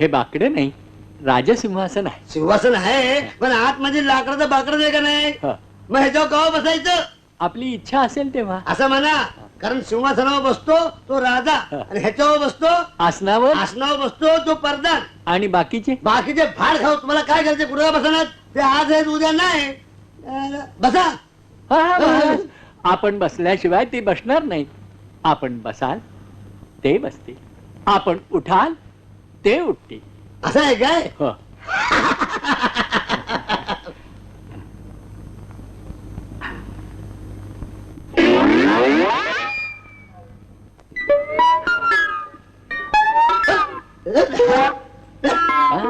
हे बाकडे नाही राजसिंहासन आहे. सिंहासन आहे पण आतमध्ये लाकडाचं बाकडं आहे का नाही? ह. मग ह्याच्यावर कवा बसायचं? आपली इच्छा असेल तेव्हा. असं म्हणा कारण सिंहासनावर बसतो तो राजा आणि ह्याच्यावर बसतो आसनावर? आसनावर बसतो तो परदान आणि बाकीचे? बाकीचे फाड खाऊ. तुम्हाला काय करायचे कुठे बसणार ते आज आहेत उद्या नाही. अं, बसा. हा, हा. आपण बसल्याशिवाय ते बसणार नाही आपण बसाल ते बसतील. आपण उठाल ते उठतील असं आहे काय ह. हा?